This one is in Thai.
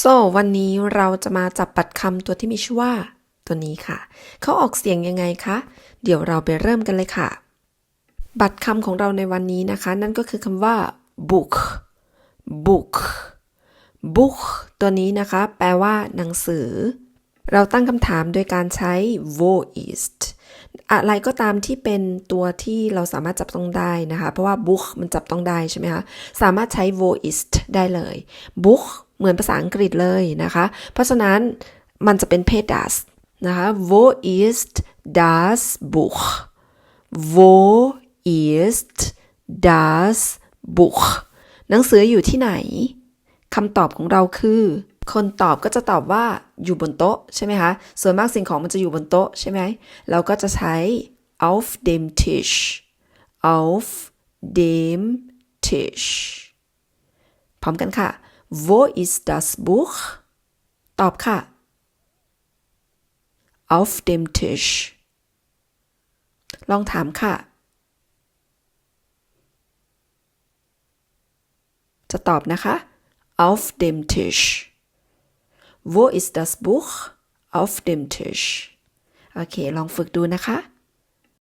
so วันนี้เราจะมาจับปัดคำตัวที่มีชื่อว่า ตัวนี้ค่ะ เขาออกเสียงยังไงคะ เดี๋ยวเราไปเริ่มกันเลยค่ะ บัตรคำของเราในวันนี้นะคะ นั่นก็คือคำว่า book book book ตัวนี้นะคะ แปลว่า หนังสือ เราตั้งคำถามโดยการใช้ voiced อะไรก็ตามที่เป็นตัวที่เราสามารถจับต้องได้นะคะ เพราะว่า book มันจับต้องได้ใช่ไหมคะ สามารถใช้ voiced ได้เลย book เหมือนภาษาอังกฤษเลยนะคะ เพราะฉะนั้นมันจะเป็นเพศ das นะคะ voiced das Buch wo ist das Buch หนังสืออยู่ที่ไหนคำตอบของเราคือ คนตอบก็จะตอบว่าอยู่บนโต๊ะใช่ไหมคะ ส่วนมากสิ่งของมันจะอยู่บนโต๊ะใช่ไหมเราก็จะใช้ auf dem Tisch auf dem Tisch พร้อมกันค่ะ wo ist das Buch ตอบค่ะ auf dem Tisch ลองถามค่ะ จะตอบนะคะ auf dem Tisch wo ist das Buch auf dem Tisch โอเค ลองฝึกดูนะคะ